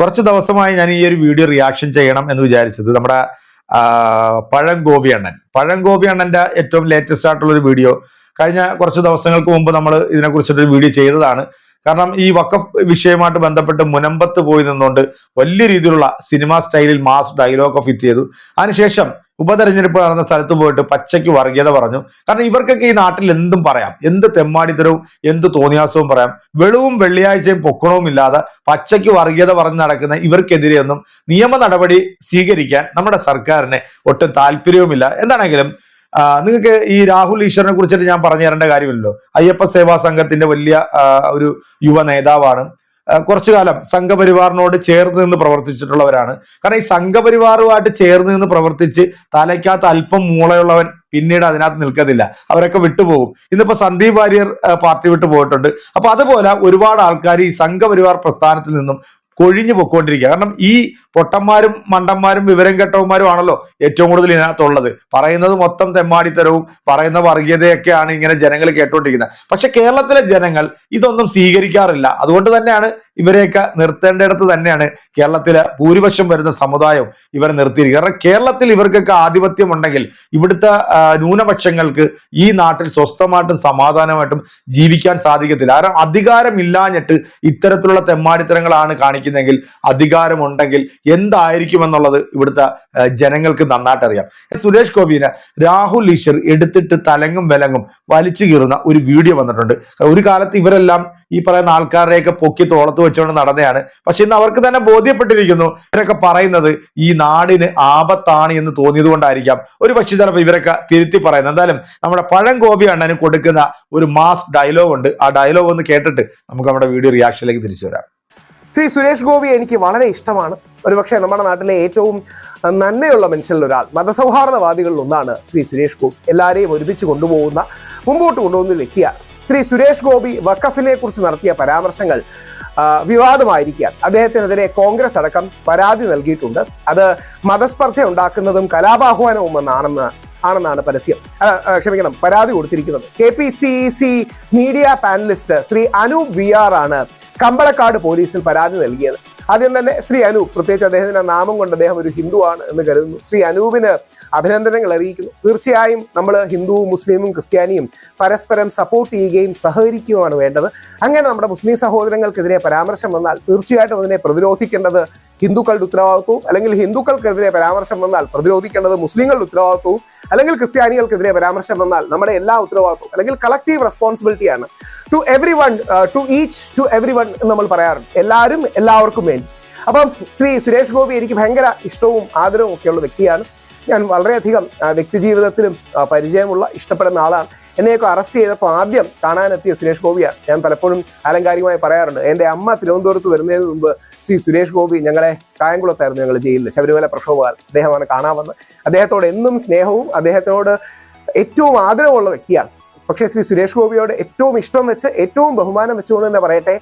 കുറച്ച് ദിവസമായി ഞാൻ ഈ ഒരു വീഡിയോ റിയാക്ഷൻ ചെയ്യണം എന്ന് വിചാരിച്ചത് നമ്മുടെ ആ, പഴം ഗോപി അണ്ണൻ. പഴം ഗോപി അണ്ണന്റെ ഏറ്റവും ലേറ്റസ്റ്റ് ആയിട്ടുള്ള ഒരു വീഡിയോ കഴിഞ്ഞ കുറച്ച് ദിവസങ്ങൾക്ക് മുമ്പ് നമ്മൾ ഇതിനെക്കുറിച്ചിട്ടൊരു വീഡിയോ ചെയ്തതാണ്. കാരണം ഈ വക്കഫ് വിഷയമായിട്ട് ബന്ധപ്പെട്ട് മുനമ്പത്ത് പോയി നിന്നുകൊണ്ട് വലിയ രീതിയിലുള്ള സിനിമ സ്റ്റൈലിൽ മാസ് ഡയലോഗ് ഫിറ്റ് ചെയ്തു. അതിനുശേഷം ഉപതെരഞ്ഞെടുപ്പ് നടന്ന സ്ഥലത്ത് പോയിട്ട് പച്ചയ്ക്ക് വർഗീയത പറഞ്ഞു. കാരണം ഇവർക്കൊക്കെ ഈ നാട്ടിൽ എന്തും പറയാം. എന്ത് തെമ്മാടിത്തരവും എന്ത് തോന്നിയാസവും പറയാം. വെളിവും വെള്ളിയാഴ്ചയും പൊക്കണവും ഇല്ലാതെ പച്ചയ്ക്ക് വർഗീയത പറഞ്ഞ് നടക്കുന്ന ഇവർക്കെതിരെയൊന്നും നിയമ നടപടി സ്വീകരിക്കാൻ നമ്മുടെ സർക്കാരിന് ഒട്ടും താല്പര്യവുമില്ല. എന്താണെങ്കിലും നിങ്ങൾക്ക് ഈ രാഹുൽ ഈശ്വറിനെ കുറിച്ചിട്ട് ഞാൻ പറഞ്ഞു തരേണ്ട കാര്യമില്ലല്ലോ. അയ്യപ്പ സേവാ സംഘത്തിന്റെ വലിയ ഒരു യുവ നേതാവാണ്. കുറച്ചു കാലം സംഘപരിവാറിനോട് ചേർന്ന് നിന്ന് പ്രവർത്തിച്ചിട്ടുള്ളവരാണ്. കാരണം ഈ സംഘപരിവാറുമായിട്ട് ചേർന്ന് നിന്ന് പ്രവർത്തിച്ച് തലയ്ക്കകത്ത് അല്പം മൂളയുള്ളവൻ പിന്നീട് അതിനകത്ത് നിൽക്കത്തില്ല. അവരൊക്കെ വിട്ടുപോകും. ഇന്നിപ്പോ സന്ദീപ് വാര്യർ പാർട്ടി വിട്ടു പോയിട്ടുണ്ട്. അപ്പൊ അതുപോലെ ഒരുപാട് ആൾക്കാർ ഈ സംഘപരിവാർ പ്രസ്ഥാനത്തിൽ നിന്നും കൊഴിഞ്ഞു പൊക്കോണ്ടിരിക്കുക. കാരണം ഈ പൊട്ടന്മാരും മണ്ടന്മാരും വിവരം കെട്ടവന്മാരും ആണല്ലോ ഏറ്റവും കൂടുതൽ ഇതിനകത്തുള്ളത്. പറയുന്നത് മൊത്തം തെമ്മാടിത്തരവും പറയുന്ന വർഗീയതയൊക്കെയാണ് ഇങ്ങനെ ജനങ്ങൾ കേട്ടോണ്ടിരിക്കുന്നത്. പക്ഷെ കേരളത്തിലെ ജനങ്ങൾ ഇതൊന്നും സ്വീകരിക്കാറില്ല. അതുകൊണ്ട് തന്നെയാണ് ഇവരെയൊക്കെ നിർത്തേണ്ടിടത്ത് തന്നെയാണ് കേരളത്തിലെ ഭൂരിപക്ഷം വരുന്ന സമുദായം ഇവരെ നിർത്തിയിരിക്കുക കാരണം കേരളത്തിൽ ഇവർക്കൊക്കെ ആധിപത്യം ഉണ്ടെങ്കിൽ ഇവിടുത്തെ ന്യൂനപക്ഷങ്ങൾക്ക് ഈ നാട്ടിൽ സ്വസ്ഥമായിട്ടും സമാധാനമായിട്ടും ജീവിക്കാൻ സാധിക്കത്തില്ല. കാരണം അധികാരമില്ലാഞ്ഞിട്ട് ഇത്തരത്തിലുള്ള തെമ്മാടിത്തരങ്ങളാണ് കാണിക്കുന്നതെങ്കിൽ അധികാരമുണ്ടെങ്കിൽ എന്തായിരിക്കും എന്നുള്ളത് ഇവിടുത്തെ ജനങ്ങൾക്ക് നന്നായിട്ട് അറിയാം സുരേഷ് ഗോപിനെ രാഹുൽ ഈശ്വർ എടുത്തിട്ട് തലങ്ങും വിലങ്ങും വലിച്ചു കീറുന്ന ഒരു വീഡിയോ വന്നിട്ടുണ്ട്. ഒരു കാലത്ത് ഇവരെല്ലാം ഈ പറയുന്ന ആൾക്കാരെയൊക്കെ പൊക്കി തോളത്ത് വെച്ചുകൊണ്ട് നടന്നതാണ് പക്ഷെ ഇന്ന് അവർക്ക് തന്നെ ബോധ്യപ്പെട്ടിരിക്കുന്നു. ഇവരൊക്കെ പറയുന്നത് ഈ നാടിന് ആപത്താണ് എന്ന് തോന്നിയത് കൊണ്ടായിരിക്കാം ഒരു പക്ഷേ ചിലപ്പോൾ ഇവരൊക്കെ തിരുത്തി പറയുന്നത്. എന്തായാലും നമ്മുടെ പഴം ഗോപി അണ്ണന് കൊടുക്കുന്ന ഒരു മാസ് ഡയലോഗ് ഉണ്ട്. ആ ഡയലോഗ് ഒന്ന് കേട്ടിട്ട് നമുക്ക് നമ്മുടെ വീഡിയോ റിയാക്ഷനിലേക്ക് തിരിച്ചു വരാം. ശ്രീ സുരേഷ് ഗോപി എനിക്ക് വളരെ ഇഷ്ടമാണ്. ഒരുപക്ഷെ നമ്മുടെ നാട്ടിലെ ഏറ്റവും നന്മയുള്ള മനുഷ്യരിൽ ഒരാൾ മതസൗഹാർദ്ദവാദികളിൽ ഒന്നാണ് ശ്രീ സുരേഷ് ഗോപി. എല്ലാവരെയും ഒരുമിച്ച് കൊണ്ടുപോകുന്ന മുമ്പോട്ട് കൊണ്ടുപോകുന്ന വ്യക്തിയാണ്. ശ്രീ സുരേഷ് ഗോപി വക്കഫിനെ കുറിച്ച് നടത്തിയ പരാമർശങ്ങൾ വിവാദമായിരിക്കാൻ അദ്ദേഹത്തിനെതിരെ കോൺഗ്രസ് അടക്കം പരാതി നൽകിയിട്ടുണ്ട്. അത് മതസ്പർദ്ധ ഉണ്ടാക്കുന്നതും കലാപാഹ്വാനവും എന്നാണെന്ന് ആണെന്നാണ് പരസ്യം. ക്ഷമിക്കണം പരാതി കൊടുത്തിരിക്കുന്നത്. K P C C media panelist Shri Anu V R ആണ് കമ്പളക്കാട് പോലീസിൽ പരാതി നൽകിയത്. ആദ്യം തന്നെ ശ്രീ അനൂപ്. പ്രത്യേകിച്ച് അദ്ദേഹത്തിന്റെ നാമം കൊണ്ട് അദ്ദേഹം ഒരു ഹിന്ദുവാണ് എന്ന് കരുതുന്നു. ശ്രീ അനൂപിന് അഭിനന്ദനങ്ങൾ അറിയിക്കുന്നു. തീർച്ചയായും നമ്മൾ ഹിന്ദുവും മുസ്ലിമും ക്രിസ്ത്യാനിയും പരസ്പരം സപ്പോർട്ട് ചെയ്യുകയും സഹകരിക്കുകയുമാണ് വേണ്ടത്. അങ്ങനെ നമ്മുടെ മുസ്ലിം സഹോദരങ്ങൾക്കെതിരെ പരാമർശം വന്നാൽ തീർച്ചയായിട്ടും അതിനെ പ്രതിരോധിക്കേണ്ടത് ഹിന്ദുക്കളുടെ ഉത്തരവാദിത്വവും അല്ലെങ്കിൽ ഹിന്ദുക്കൾക്കെതിരെ പരാമർശം വന്നാൽ പ്രതിരോധിക്കേണ്ടത് മുസ്ലിങ്ങളുടെ ഉത്തരവാദിത്വവും അല്ലെങ്കിൽ ക്രിസ്ത്യാനികൾക്കെതിരെ പരാമർശം വന്നാൽ നമ്മുടെ എല്ലാ ഉത്തരവാദിത്വവും അല്ലെങ്കിൽ collective റെസ്പോൺസിബിലിറ്റിയാണ് to every one to each to every one നമ്മൾ പറയാറുണ്ട്. എല്ലാവരും എല്ലാവർക്കും അപ്പം ശ്രീ സുരേഷ് ഗോപി എനിക്ക് ഭയങ്കര ഇഷ്ടവും ആദരവും ഒക്കെയുള്ള വ്യക്തിയാണ്. ഞാൻ വളരെയധികം വ്യക്തി വ്യക്തിജീവിതത്തിലും പരിചയമുള്ള ഇഷ്ടപ്പെടുന്ന ആളാണ്. എന്നെയൊക്കെ അറസ്റ്റ് ചെയ്തപ്പോൾ ആദ്യം കാണാനെത്തിയ സുരേഷ് ഗോപിയാണ്. ഞാൻ പലപ്പോഴും ആലങ്കാരികമായി പറയാറുണ്ട് എന്റെ അമ്മ തിരുവനന്തപുരത്ത് വരുന്നതിന് മുമ്പ് ശ്രീ സുരേഷ് ഗോപി ഞങ്ങളെ കായംകുളത്തായിരുന്നു ഞങ്ങൾ ജയിലിൽ ശബരിമല പ്രക്ഷോഭകാലം അദ്ദേഹമാണ് കാണാൻ വന്നത്. അദ്ദേഹത്തോട് എന്നും സ്നേഹവും അദ്ദേഹത്തിനോട് ഏറ്റവും ആദരവുള്ള വ്യക്തിയാണ്. പക്ഷേ ശ്രീ സുരേഷ് ഗോപിയോട് ഏറ്റവും ഇഷ്ടം വെച്ച് ഏറ്റവും ബഹുമാനം വെച്ചുകൊണ്ട് തന്നെ പറയട്ടെ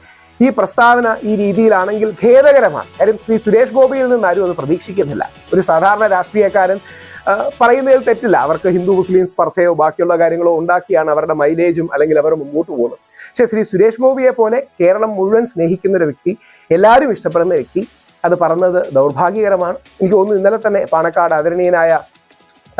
ഈ പ്രസ്താവന ഈ രീതിയിലാണെങ്കിൽ ഖേദകരമാണ്. കാര്യം ശ്രീ സുരേഷ് ഗോപിയിൽ നിന്ന് ആരും അത് പ്രതീക്ഷിക്കുന്നില്ല. ഒരു സാധാരണ രാഷ്ട്രീയക്കാരൻ പറയുന്നതിൽ തെറ്റില്ല. അവർക്ക് ഹിന്ദു മുസ്ലിം സ്പർദ്ധയോ ബാക്കിയുള്ള കാര്യങ്ങളോ ഉണ്ടാക്കിയാണ് അവരുടെ മൈലേജും അല്ലെങ്കിൽ അവർ മുമ്പോട്ട് പോകുന്നത്. പക്ഷെ ശ്രീ സുരേഷ് ഗോപിയെ പോലെ കേരളം മുഴുവൻ സ്നേഹിക്കുന്ന ഒരു വ്യക്തി എല്ലാവരും ഇഷ്ടപ്പെടുന്ന വ്യക്തി അത് പറഞ്ഞത് ദൗർഭാഗ്യകരമാണ്. എനിക്ക് തോന്നുന്നു ഇന്നലെ തന്നെ പാണക്കാട് ആദരണീയനായ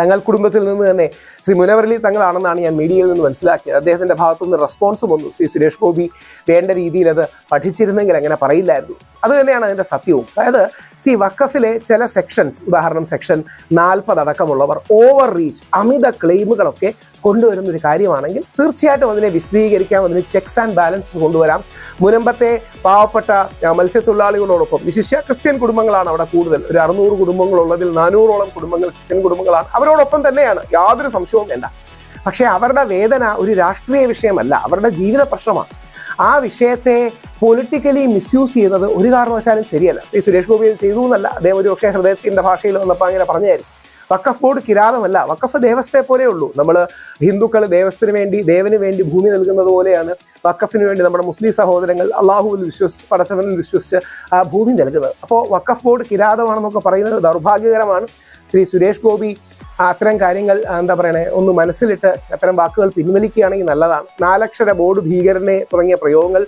തങ്ങൾ കുടുംബത്തിൽ നിന്ന് തന്നെ ശ്രീ മുനവരലി തങ്ങളാണെന്നാണ് ഞാൻ മീഡിയയിൽ നിന്ന് മനസ്സിലാക്കിയത്. അദ്ദേഹത്തിന്റെ ഭാഗത്തു നിന്ന് റെസ്പോൺസ് വന്നു. ശ്രീ സുരേഷ് ഗോപി വേണ്ട രീതിയിൽ അത് പഠിച്ചിരുന്നെങ്കിൽ അങ്ങനെ പറയില്ലായിരുന്നു. അത് തന്നെയാണ് അതിന്റെ സത്യവും. അതായത് സി വക്കഫിലെ ചില സെക്ഷൻസ് ഉദാഹരണം സെക്ഷൻ നാൽപ്പത് അടക്കമുള്ളവർ ഓവർ റീച്ച് അമിത ക്ലെയിമുകളൊക്കെ കൊണ്ടുവരുന്ന ഒരു കാര്യമാണെങ്കിൽ തീർച്ചയായിട്ടും അതിനെ വിശദീകരിക്കാം അതിന് ചെക്സ് ആൻഡ് ബാലൻസ് കൊണ്ടുവരാം. മുനമ്പത്തെ പാവപ്പെട്ട മത്സ്യത്തൊഴിലാളികളോടൊപ്പം വിശിഷ്യ ക്രിസ്ത്യൻ കുടുംബങ്ങളാണ് അവിടെ കൂടുതൽ. ഒരു അറുന്നൂറ് കുടുംബങ്ങളുള്ളതിൽ നാനൂറോളം കുടുംബങ്ങൾ ക്രിസ്ത്യൻ കുടുംബങ്ങളാണ്. അവരോടൊപ്പം തന്നെയാണ്. യാതൊരു സംശയവും വേണ്ട. പക്ഷേ അവരുടെ വേദന ഒരു രാഷ്ട്രീയ വിഷയമല്ല. അവരുടെ ജീവിത പ്രശ്നമാണ്. ആ വിഷയത്തെ പൊളിറ്റിക്കലി മിസ്യൂസ് ചെയ്യുന്നത് ഒരു കാരണവശാലും ശരിയല്ല. ശ്രീ സുരേഷ് ഗോപി ചെയ്തു എന്നല്ല. അദ്ദേഹം ഒരു പക്ഷേ ഹൃദയത്തിന്റെ ഭാഷയിൽ വന്നപ്പോൾ അങ്ങനെ പറഞ്ഞായിരുന്നു. വക്കഫ് ബോർഡ് കിരാതമല്ല. വക്കഫ് ദേവസ്ഥയെ പോലെയുള്ളൂ നമ്മൾ ഹിന്ദുക്കൾ ദേവസ്ഥത്തിന് വേണ്ടി ദേവന് വേണ്ടി ഭൂമി നൽകുന്നത് പോലെയാണ് വക്കഫിന് വേണ്ടി നമ്മുടെ മുസ്ലിം സഹോദരങ്ങൾ അള്ളാഹുവിൽ വിശ്വസിച്ച് പടച്ചവനിൽ വിശ്വസിച്ച് ആ ഭൂമി നൽകുന്നത്. അപ്പോൾ വക്കഫ് ബോർഡ് കിരാതമാണെന്നൊക്കെ പറയുന്നത് ദൗർഭാഗ്യകരമാണ്. ശ്രീ സുരേഷ് ഗോപി അത്തരം കാര്യങ്ങൾ എന്താ പറയണേ ഒന്ന് മനസ്സിലിട്ട് അത്തരം വാക്കുകൾ പിൻവലിക്കുകയാണെങ്കിൽ നല്ലതാണ്. നാലക്ഷര ബോർഡ് ഭീകരനെ തുടങ്ങിയ പ്രയോഗങ്ങൾ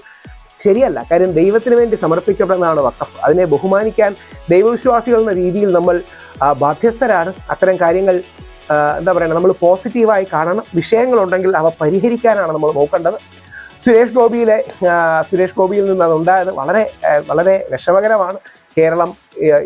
ശരിയല്ല. കാര്യം ദൈവത്തിന് വേണ്ടി സമർപ്പിക്കപ്പെടുന്നതാണ് വക്കഫ് അതിനെ ബഹുമാനിക്കാൻ ദൈവവിശ്വാസികൾ എന്ന രീതിയിൽ നമ്മൾ ബാധ്യസ്ഥരാണ്. അത്തരം കാര്യങ്ങൾ എന്താ പറയുക നമ്മൾ പോസിറ്റീവായി കാണണം. വിഷയങ്ങളുണ്ടെങ്കിൽ അവ പരിഹരിക്കാനാണ് നമ്മൾ നോക്കേണ്ടത്. സുരേഷ് ഗോപിയിലെ സുരേഷ് ഗോപിയിൽ നിന്ന് അതുണ്ടായത് വളരെ വളരെ വിഷമകരമാണ്. കേരളം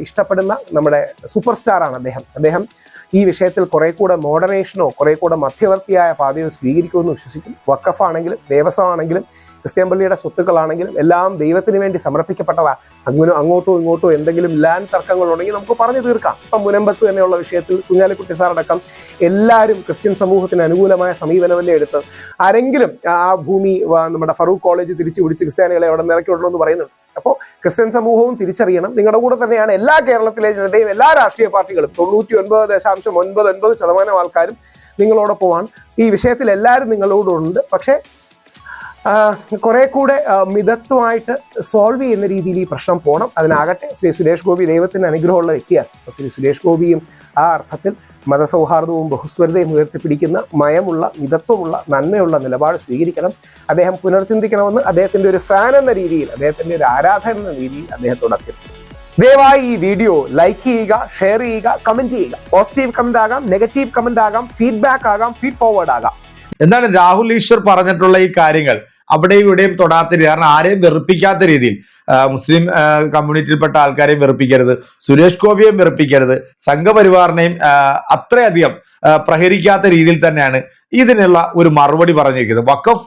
ഇഷ്ടപ്പെടുന്ന നമ്മുടെ സൂപ്പർ സ്റ്റാറാണ് അദ്ദേഹം. അദ്ദേഹം ഈ വിഷയത്തിൽ കുറെ കൂടെ മോഡറേഷനോ കുറെ കൂടെ മധ്യവർത്തിയായ പാതയോ സ്വീകരിക്കുമെന്ന് വിശ്വസിക്കും വക്കഫാണെങ്കിലും ദേവസ്വമാണെങ്കിലും ക്രിസ്ത്യൻ പള്ളിയുടെ സ്വത്തുക്കളാണെങ്കിലും എല്ലാം ദൈവത്തിന് വേണ്ടി സമർപ്പിക്കപ്പെട്ടതാ. അങ്ങനെ അങ്ങോട്ടോ ഇങ്ങോട്ടോ എന്തെങ്കിലും ലാൻഡ് തർക്കങ്ങളുണ്ടെങ്കിൽ നമുക്ക് പറഞ്ഞു തീർക്കാം. ഇപ്പം മുനമ്പത്ത് തന്നെയുള്ള വിഷയത്തിൽ കുഞ്ഞാലിക്കുട്ടി സാറടക്കം എല്ലാവരും ക്രിസ്ത്യൻ സമൂഹത്തിന് അനുകൂലമായ സമീപനമല്ലേ എടുത്ത് ആരെങ്കിലും ആ ഭൂമി നമ്മുടെ ഫറൂഖ് കോളേജ് തിരിച്ചു പിടിച്ച് ക്രിസ്ത്യാനികളെ അവിടെ നിറക്കി വിടണമെന്ന് പറയുന്നുണ്ട്. അപ്പോൾ ക്രിസ്ത്യൻ സമൂഹവും തിരിച്ചറിയണം. നിങ്ങളുടെ കൂടെ തന്നെയാണ് എല്ലാ കേരളത്തിലെ ജനതയും എല്ലാ രാഷ്ട്രീയ പാർട്ടികളും തൊണ്ണൂറ്റി ഒൻപത് ദശാംശം ഒൻപത് ഒൻപത് ശതമാനം ആൾക്കാരും നിങ്ങളോടൊപ്പമാണ്. ഈ വിഷയത്തിൽ എല്ലാവരും നിങ്ങളോടുണ്ട്. പക്ഷേ കുറെ കൂടെ മിതത്വമായിട്ട് സോൾവ് ചെയ്യുന്ന രീതിയിൽ ഈ പ്രശ്നം പോകണം അതിനാകട്ടെ ശ്രീ സുരേഷ് ഗോപി ദൈവത്തിന് അനുഗ്രഹമുള്ള വ്യക്തിയാണ്. ശ്രീ സുരേഷ് ഗോപിയും ആ അർത്ഥത്തിൽ മതസൗഹാർദ്ദവും ബഹുസ്വരതയും ഉയർത്തിപ്പിടിക്കുന്ന മയമുള്ള മിതത്വമുള്ള നന്മയുള്ള നിലപാട് സ്വീകരിക്കണം. അദ്ദേഹം പുനർചിന്തിക്കണമെന്ന് അദ്ദേഹത്തിന്റെ ഒരു ഫാൻ എന്ന രീതിയിൽ അദ്ദേഹത്തിന്റെ ഒരു ആരാധകൻ എന്ന രീതിയിൽ അദ്ദേഹത്തോട് അഭ്യർത്ഥിക്കും ദയവായി ഈ വീഡിയോ ലൈക്ക് ചെയ്യുക ഷെയർ ചെയ്യുക കമന്റ് ചെയ്യുക. പോസിറ്റീവ് കമന്റ് ആകാം നെഗറ്റീവ് കമന്റ് ആകാം ഫീഡ്ബാക്ക് ആകാം ഫീഡ് ഫോർവേഡ് ആകാം. എന്താണ് രാഹുൽ ഈശ്വർ പറഞ്ഞിട്ടുള്ള ഈ കാര്യങ്ങൾ? അവിടെയും ഇവിടെയും തൊടാത്ത രീതി. കാരണം ആരെയും വെറുപ്പിക്കാത്ത രീതിയിൽ മുസ്ലിം കമ്മ്യൂണിറ്റിയിൽപ്പെട്ട ആൾക്കാരെയും വെറുപ്പിക്കരുത് സുരേഷ് ഗോപിയെയും വെറുപ്പിക്കരുത് സംഘപരിവാറിനെയും അത്രയധികം പ്രഹരിക്കാത്ത രീതിയിൽ തന്നെയാണ് ഇതിനുള്ള ഒരു മറുപടി പറഞ്ഞിരിക്കുന്നത്. വഖഫ്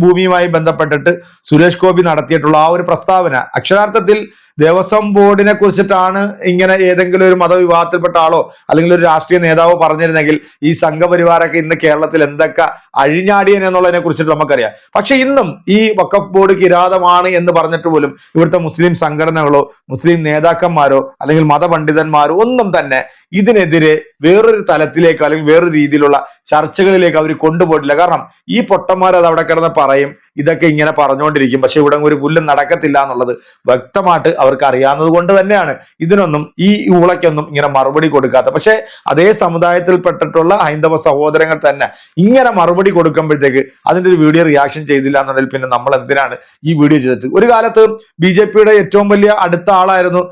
ഭൂമിയുമായി ബന്ധപ്പെട്ടിട്ട് സുരേഷ് ഗോപി നടത്തിയിട്ടുള്ള ആ ഒരു പ്രസ്താവന അക്ഷരാർത്ഥത്തിൽ ദേവസ്വം ബോർഡിനെ കുറിച്ചിട്ടാണ് ഇങ്ങനെ ഏതെങ്കിലും ഒരു മതവിഭാഗത്തിൽപ്പെട്ട ആളോ അല്ലെങ്കിൽ ഒരു രാഷ്ട്രീയ നേതാവോ പറഞ്ഞിരുന്നെങ്കിൽ ഈ സംഘപരിവാരൊക്കെ ഇന്ന് കേരളത്തിൽ എന്തൊക്കെ അഴിഞ്ഞാടിയൻ എന്നുള്ളതിനെ കുറിച്ചിട്ട് നമുക്കറിയാം. പക്ഷെ ഇന്നും ഈ വക്കഫ് ബോർഡ് കിരാതമാണ് എന്ന് പറഞ്ഞിട്ട് പോലും ഇവിടുത്തെ മുസ്ലിം സംഘടനകളോ മുസ്ലിം നേതാക്കന്മാരോ അല്ലെങ്കിൽ മതപണ്ഡിതന്മാരോ ഒന്നും തന്നെ ഇതിനെതിരെ വേറൊരു തലത്തിലേക്ക് അല്ലെങ്കിൽ വേറൊരു രീതിയിലുള്ള ചർച്ചകളിലേക്ക് അവർ കൊണ്ടുപോയിട്ടില്ല. കാരണം ഈ പൊട്ടന്മാർ അത് അവിടെ കിടന്ന് പറയും ഇതൊക്കെ ഇങ്ങനെ പറഞ്ഞുകൊണ്ടിരിക്കും. പക്ഷെ ഇവിടെ ഒരു പുല്ലും നടക്കത്തില്ല എന്നുള്ളത് വ്യക്തമായിട്ട് അവർക്ക് അറിയാവുന്നത് കൊണ്ട് തന്നെയാണ് ഇതിനൊന്നും ഈ ഊളയ്ക്കൊന്നും ഇങ്ങനെ മറുപടി കൊടുക്കാത്ത പക്ഷെ അതേ സമുദായത്തിൽപ്പെട്ടിട്ടുള്ള ഹൈന്ദവ സഹോദരങ്ങൾ തന്നെ ഇങ്ങനെ മറുപടി കൊടുക്കുമ്പോഴത്തേക്ക് അതിന്റെ ഒരു വീഡിയോ റിയാക്ഷൻ ചെയ്തില്ല എന്നുണ്ടെങ്കിൽ പിന്നെ നമ്മൾ എന്തിനാണ് ഈ വീഡിയോ ചെയ്തിട്ട്? ഒരു കാലത്ത് ബി ജെ പിയുടെ ഏറ്റവും വലിയ അടുത്ത ആളായിരുന്നു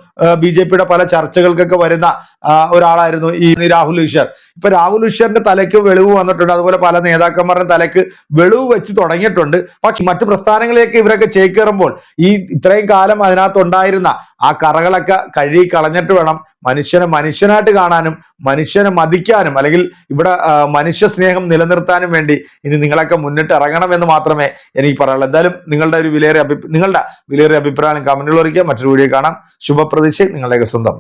ബി ജെ പിയുടെ പല ചർച്ചകൾക്കൊക്കെ വരുന്ന ഒരാളായിരുന്നു ഈ രാഹുൽ ഈശ്വർ. ഇപ്പൊ രാഹുൽ ഈശ്വറിന്റെ തലയ്ക്ക് വെളിവ് വന്നിട്ടുണ്ട് അതുപോലെ പല നേതാക്കന്മാരുടെ തലയ്ക്ക് വെളിവ് വെച്ച് തുടങ്ങിയിട്ടുണ്ട്. പക്ഷെ മറ്റു പ്രസ്ഥാനങ്ങളിലേക്ക് ഇവരൊക്കെ ചേക്കേറുമ്പോൾ ഈ ഇത്രയും കാലം അതിനകത്തുണ്ടായിരുന്ന ആ കറകളൊക്കെ കഴുകി കളഞ്ഞിട്ട് വേണം മനുഷ്യനെ മനുഷ്യനായിട്ട് കാണാനും മനുഷ്യനെ മതിക്കാനും അല്ലെങ്കിൽ ഇവിടെ മനുഷ്യ സ്നേഹം നിലനിർത്താനും വേണ്ടി ഇനി നിങ്ങളൊക്കെ മുന്നിട്ട് ഇറങ്ങണം എന്ന് മാത്രമേ എനിക്ക് പറയാനുള്ളൂ. എന്തായാലും നിങ്ങളുടെ ഒരു വിലയേറിയ അഭി നിങ്ങളുടെ വിലയേറിയ അഭിപ്രായം കമന്റുകൾ അറിയിക്കുക മറ്റൊരു വീഡിയോ കാണാം. ശുഭപ്രതീക്ഷ നിങ്ങളുടെയൊക്കെ സ്വന്തം.